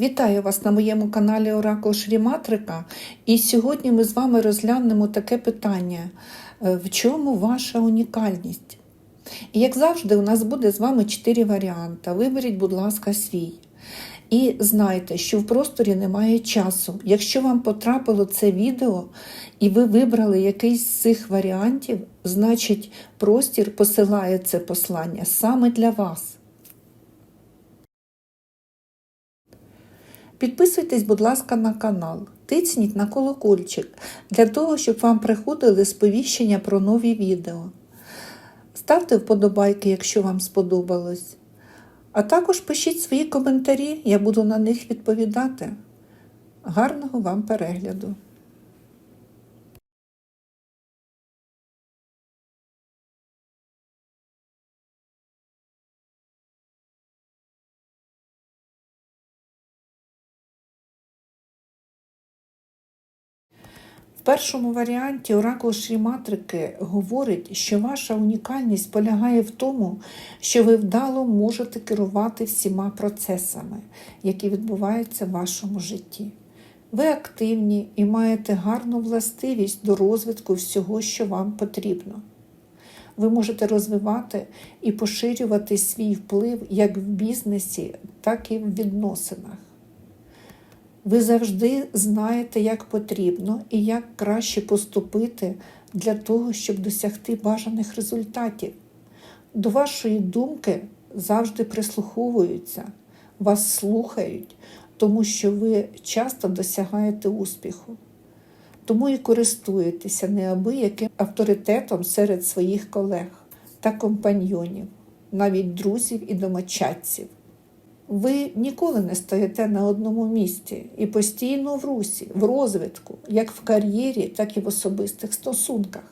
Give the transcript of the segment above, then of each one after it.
Вітаю вас на моєму каналі Оракул Шріматрика. І сьогодні ми з вами розглянемо таке питання: Е, в чому ваша унікальність? І як завжди, у нас буде з вами чотири варіанти. Виберіть, будь ласка, свій. І знайте, що в просторі немає часу. Якщо вам потрапило це відео і ви вибрали якийсь з цих варіантів, значить простір посилає це послання саме для вас. Підписуйтесь, будь ласка, на канал, тицніть на колокольчик для того, щоб вам приходили сповіщення про нові відео. Ставте вподобайки, якщо вам сподобалось. А також пишіть свої коментарі, я буду на них відповідати. Гарного вам перегляду! В першому варіанті оракул Шріматрики говорить, що ваша унікальність полягає в тому, що ви вдало можете керувати всіма процесами, які відбуваються в вашому житті. Ви активні і маєте гарну властивість до розвитку всього, що вам потрібно. Ви можете розвивати і поширювати свій вплив як в бізнесі, так і в відносинах. Ви завжди знаєте, як потрібно і як краще поступити для того, щоб досягти бажаних результатів. До вашої думки завжди прислуховуються, вас слухають, тому що ви часто досягаєте успіху. Тому і користуєтеся неабияким авторитетом серед своїх колег та компаньйонів, навіть друзів і домочадців. Ви ніколи не стоїте на одному місці і постійно в русі, в розвитку, як в кар'єрі, так і в особистих стосунках.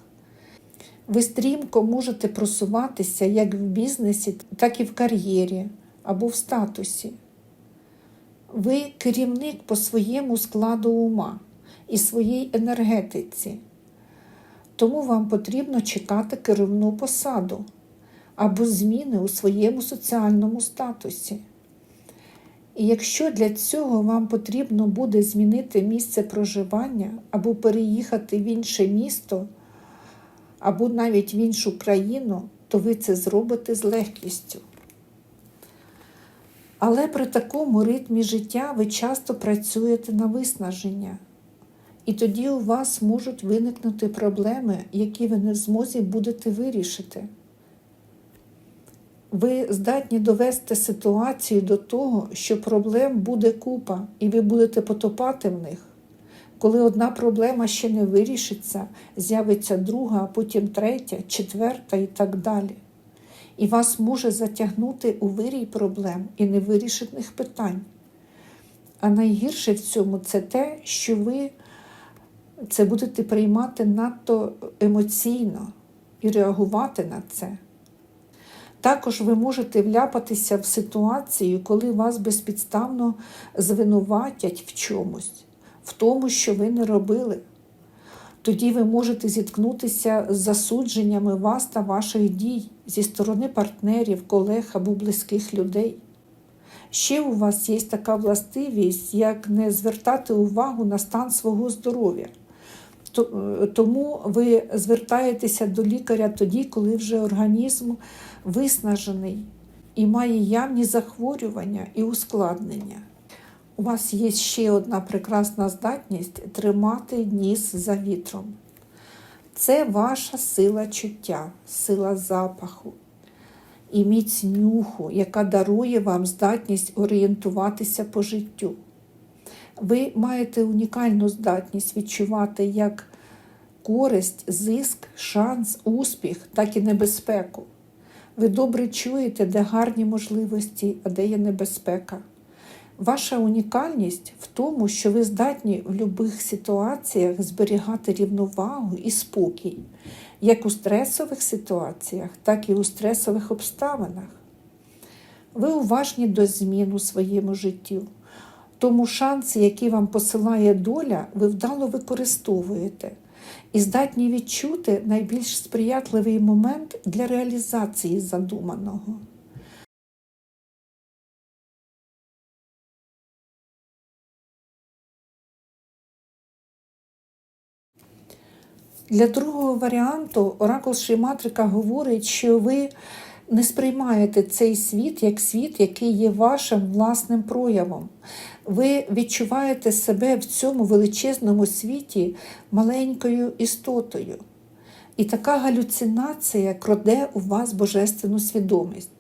Ви стрімко можете просуватися як в бізнесі, так і в кар'єрі або в статусі. Ви керівник по своєму складу ума і своїй енергетиці. Тому вам потрібно чекати керівну посаду або зміни у своєму соціальному статусі. І якщо для цього вам потрібно буде змінити місце проживання або переїхати в інше місто, або навіть в іншу країну, то ви це зробите з легкістю. Але при такому ритмі життя ви часто працюєте на виснаження, і тоді у вас можуть виникнути проблеми, які ви не в змозі будете вирішити. Ви здатні довести ситуацію до того, що проблем буде купа, і ви будете потопати в них. Коли одна проблема ще не вирішиться, з'явиться друга, а потім третя, четверта і так далі. І вас може затягнути у вирій проблем і невирішених питань. А найгірше в цьому це те, що ви це будете приймати надто емоційно і реагувати на це. Також ви можете вляпатися в ситуацію, коли вас безпідставно звинуватять в чомусь, в тому, що ви не робили. Тоді ви можете зіткнутися з засудженнями вас та ваших дій зі сторони партнерів, колег або близьких людей. Ще у вас є така властивість, як не звертати увагу на стан свого здоров'я. Тому ви звертаєтеся до лікаря тоді, коли вже організм виснажений і має явні захворювання і ускладнення. У вас є ще одна прекрасна здатність тримати ніс за вітром. Це ваша сила чуття, сила запаху і міць нюху, яка дарує вам здатність орієнтуватися по життю. Ви маєте унікальну здатність відчувати як користь, зиск, шанс, успіх, так і небезпеку. Ви добре чуєте, де гарні можливості, а де є небезпека. Ваша унікальність в тому, що ви здатні в будь-яких ситуаціях зберігати рівновагу і спокій, як у стресових ситуаціях, так і у стресових обставинах. Ви уважні до змін у своєму житті. Тому шанси, які вам посилає доля, ви вдало використовуєте і здатні відчути найбільш сприятливий момент для реалізації задуманого. Для другого варіанту Оракул Шейматрика говорить, що ви не сприймаєте цей світ як світ, який є вашим власним проявом. Ви відчуваєте себе в цьому величезному світі маленькою істотою. І така галюцинація краде у вас божественну свідомість.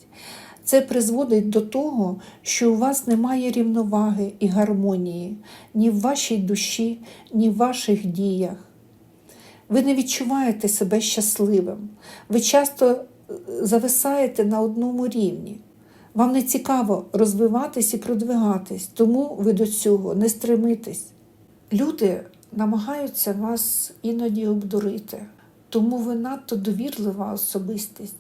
Це призводить до того, що у вас немає рівноваги і гармонії ні в вашій душі, ні в ваших діях. Ви не відчуваєте себе щасливим. Ви часто зависаєте на одному рівні. Вам не цікаво розвиватись і продвигатись, тому ви до цього не стремитесь. Люди намагаються вас іноді обдурити, тому ви надто довірлива особистість.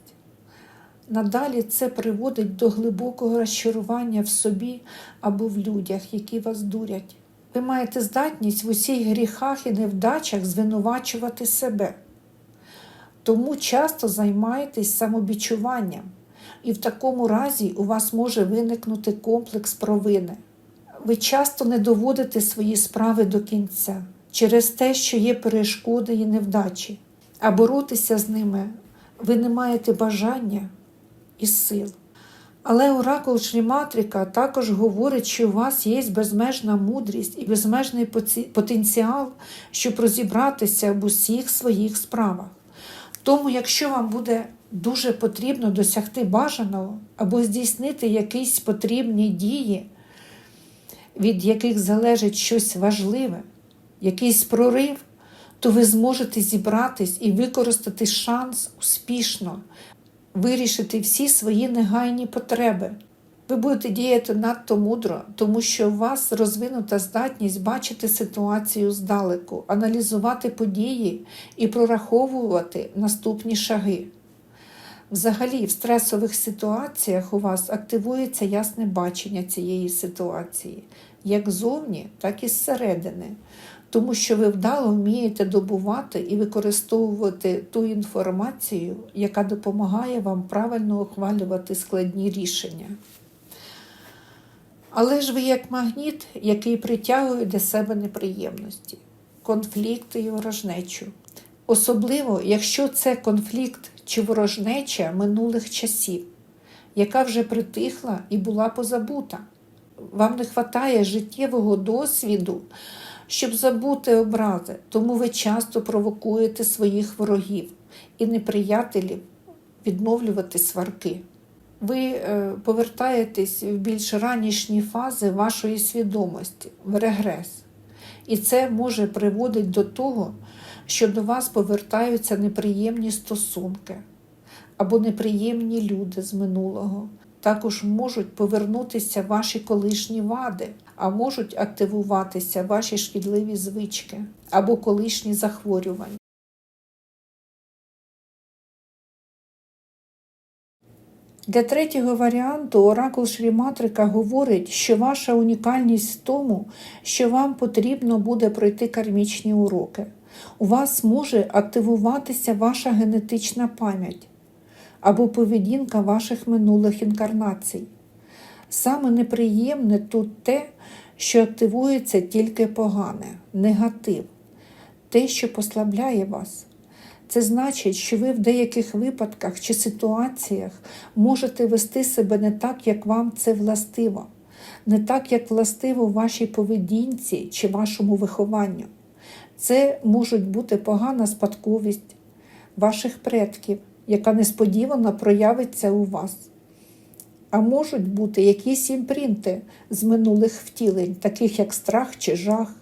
Надалі це приводить до глибокого розчарування в собі або в людях, які вас дурять. Ви маєте здатність в усіх гріхах і невдачах звинувачувати себе. Тому часто займаєтесь самобічуванням, і в такому разі у вас може виникнути комплекс провини. Ви часто не доводите свої справи до кінця через те, що є перешкоди і невдачі, а боротися з ними ви не маєте бажання і сил. Але оракул Шріматрика також говорить, що у вас є безмежна мудрість і безмежний потенціал, щоб розібратися в усіх своїх справах. Тому, якщо вам буде дуже потрібно досягти бажаного або здійснити якісь потрібні дії, від яких залежить щось важливе, якийсь прорив, то ви зможете зібратись і використати шанс успішно вирішити всі свої негайні потреби. Ви будете діяти надто мудро, тому що у вас розвинута здатність бачити ситуацію здалеку, аналізувати події і прораховувати наступні шаги. Взагалі, в стресових ситуаціях у вас активується ясне бачення цієї ситуації, як ззовні, так і зсередини тому що ви вдало вмієте добувати і використовувати ту інформацію, яка допомагає вам правильно ухвалювати складні рішення. Але ж ви як магніт, який притягує до себе неприємності, конфлікти і ворожнечу. Особливо, якщо це конфлікт чи ворожнеча минулих часів, яка вже притихла і була позабута. Вам не вистачає життєвого досвіду щоб забути образи, тому ви часто провокуєте своїх ворогів і неприятелів відновлювати сварки. Ви е, повертаєтесь в більш ранішні фази вашої свідомості, в регрес. І це може приводити до того, що до вас повертаються неприємні стосунки або неприємні люди з минулого. Також можуть повернутися ваші колишні вади, а можуть активуватися ваші шкідливі звички або колишні захворювання. Для третього варіанту оракул Шріматрика говорить, що ваша унікальність в тому, що вам потрібно буде пройти кармічні уроки. У вас може активуватися ваша генетична пам'ять або поведінка ваших минулих інкарнацій. Саме неприємне тут те, що активується тільки погане, негатив, те, що послабляє вас. Це значить, що ви в деяких випадках чи ситуаціях можете вести себе не так, як вам це властиво, не так, як властиво вашій поведінці чи вашому вихованню. Це можуть бути погана спадковість ваших предків, яка несподівано проявиться у вас. А можуть бути якісь імпринти з минулих втілень, таких як страх чи жах,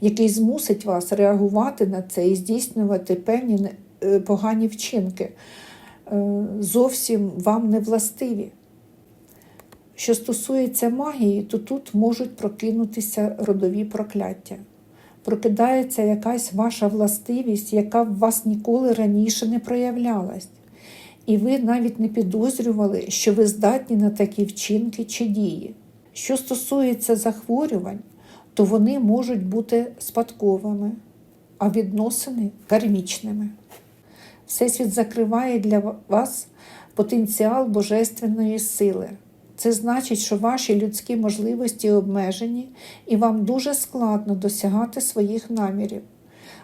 який змусить вас реагувати на це і здійснювати певні погані вчинки, е, зовсім вам не властиві. Що стосується магії, то тут можуть прокинутися родові прокляття. Прокидається якась ваша властивість, яка в вас ніколи раніше не проявлялась і ви навіть не підозрювали, що ви здатні на такі вчинки чи дії. Що стосується захворювань, то вони можуть бути спадковими, а відносини кармічними. Всесвіт закриває для вас потенціал божественної сили. Це значить, що ваші людські можливості обмежені, і вам дуже складно досягати своїх намірів.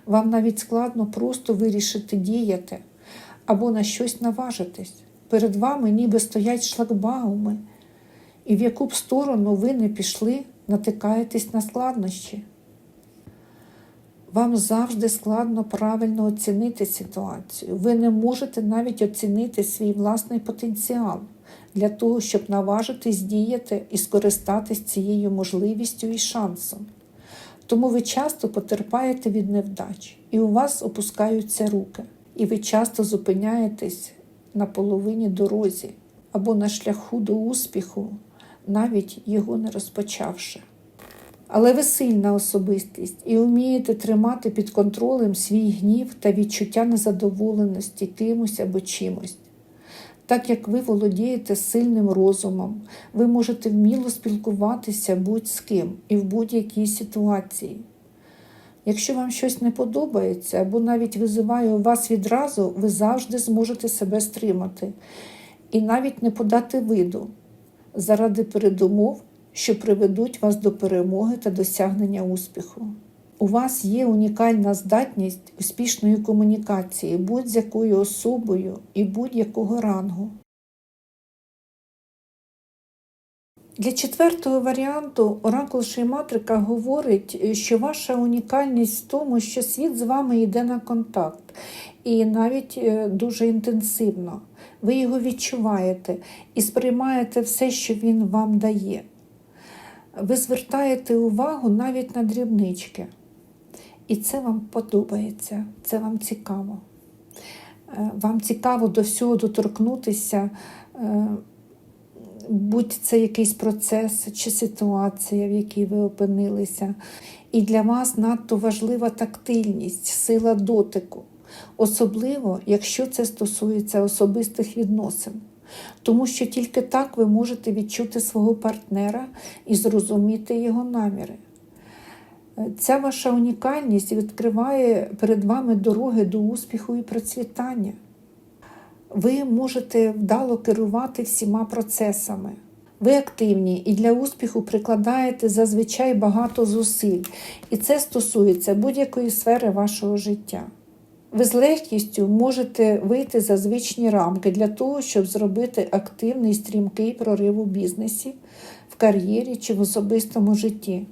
Вам навіть складно просто вирішити діяти або на щось наважитись. Перед вами ніби стоять шлагбауми, і в яку б сторону ви не пішли, натикаєтесь на складнощі. Вам завжди складно правильно оцінити ситуацію. Ви не можете навіть оцінити свій власний потенціал для того, щоб наважитись діяти і скористатись цією можливістю і шансом. Тому ви часто потерпаєте від невдач, і у вас опускаються руки, і ви часто зупиняєтесь на половині дорозі або на шляху до успіху, навіть його не розпочавши. Але ви сильна особистість і вмієте тримати під контролем свій гнів та відчуття незадоволеності кимось або чимось. Так як ви володієте сильним розумом, ви можете вміло спілкуватися будь з ким і в будь-якій ситуації. Якщо вам щось не подобається або навіть визиває у вас відразу, ви завжди зможете себе стримати і навіть не подати виду заради передумов, що приведуть вас до перемоги та досягнення успіху. У вас є унікальна здатність успішної комунікації будь-з якою особою і будь-якого рангу. Для четвертого варіанту оракул Шейматрика говорить, що ваша унікальність в тому, що світ з вами йде на контакт, і навіть е, дуже інтенсивно. Ви його відчуваєте і сприймаєте все, що він вам дає. Ви звертаєте увагу навіть на дрібнички. І це вам подобається, це вам цікаво. Е, Вам цікаво до всього доторкнутися, е, будь це якийсь процес чи ситуація, в якій ви опинилися. І для вас надто важлива тактильність, сила дотику, особливо, якщо це стосується особистих відносин. Тому що тільки так ви можете відчути свого партнера і зрозуміти його наміри. Ця ваша унікальність відкриває перед вами дороги до успіху і процвітання. Ви можете вдало керувати всіма процесами. Ви активні і для успіху прикладаєте зазвичай багато зусиль, і це стосується будь-якої сфери вашого життя. Ви з легкістю можете вийти за звичні рамки для того, щоб зробити активний стрімкий прорив у бізнесі, в кар'єрі чи в особистому житті.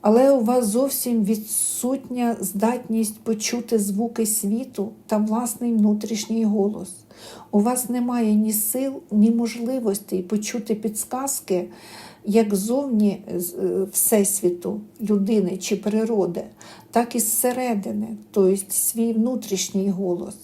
Але у вас зовсім відсутня здатність почути звуки світу та власний внутрішній голос. У вас немає ні сил, ні можливостей почути підсказки, як зовні е, Всесвіту, людини чи природи, так і зсередини, тобто свій внутрішній голос.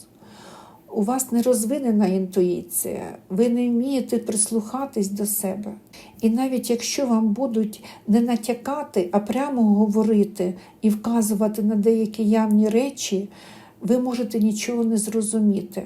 У вас не розвинена інтуїція, ви не вмієте прислухатись до себе. І навіть якщо вам будуть не натякати, а прямо говорити і вказувати на деякі явні речі, ви можете нічого не зрозуміти.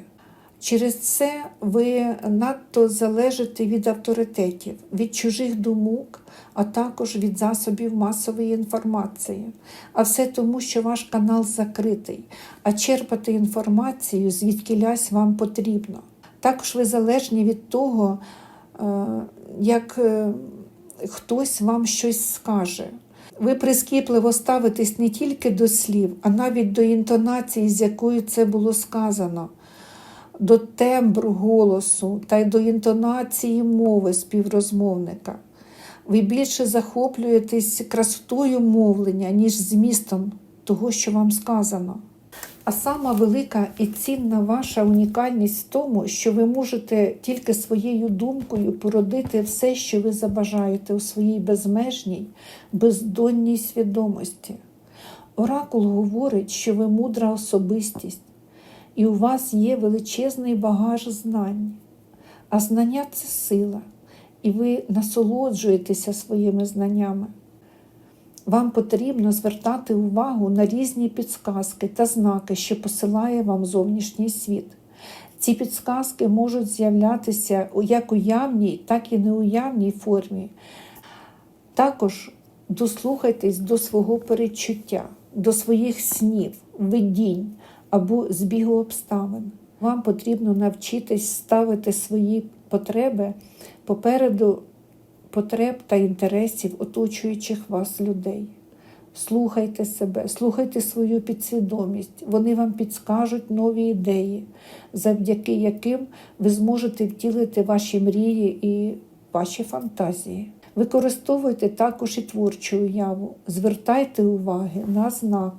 Через це ви надто залежите від авторитетів, від чужих думок, а також від засобів масової інформації. А все тому, що ваш канал закритий, а черпати інформацію звідкілясь вам потрібно. Також ви залежні від того, е, як е, хтось вам щось скаже. Ви прискіпливо ставитесь не тільки до слів, а навіть до інтонації, з якою це було сказано до тембру голосу та й до інтонації мови співрозмовника. Ви більше захоплюєтесь красотою мовлення, ніж змістом того, що вам сказано. А сама велика і цінна ваша унікальність в тому, що ви можете тільки своєю думкою породити все, що ви забажаєте у своїй безмежній, бездонній свідомості. Оракул говорить, що ви мудра особистість, і у вас є величезний багаж знань. А знання це сила, і ви насолоджуєтеся своїми знаннями. Вам потрібно звертати увагу на різні підсказки та знаки, що посилає вам зовнішній світ. Ці підсказки можуть з'являтися як у явній, так і неуявній формі. Також дослухайтесь до свого передчуття, до своїх снів, видінь або збігу обставин. Вам потрібно навчитись ставити свої потреби попереду потреб та інтересів оточуючих вас людей. Слухайте себе, слухайте свою підсвідомість. Вони вам підскажуть нові ідеї, завдяки яким ви зможете втілити ваші мрії і ваші фантазії. Використовуйте також і творчу уяву, звертайте уваги на знак,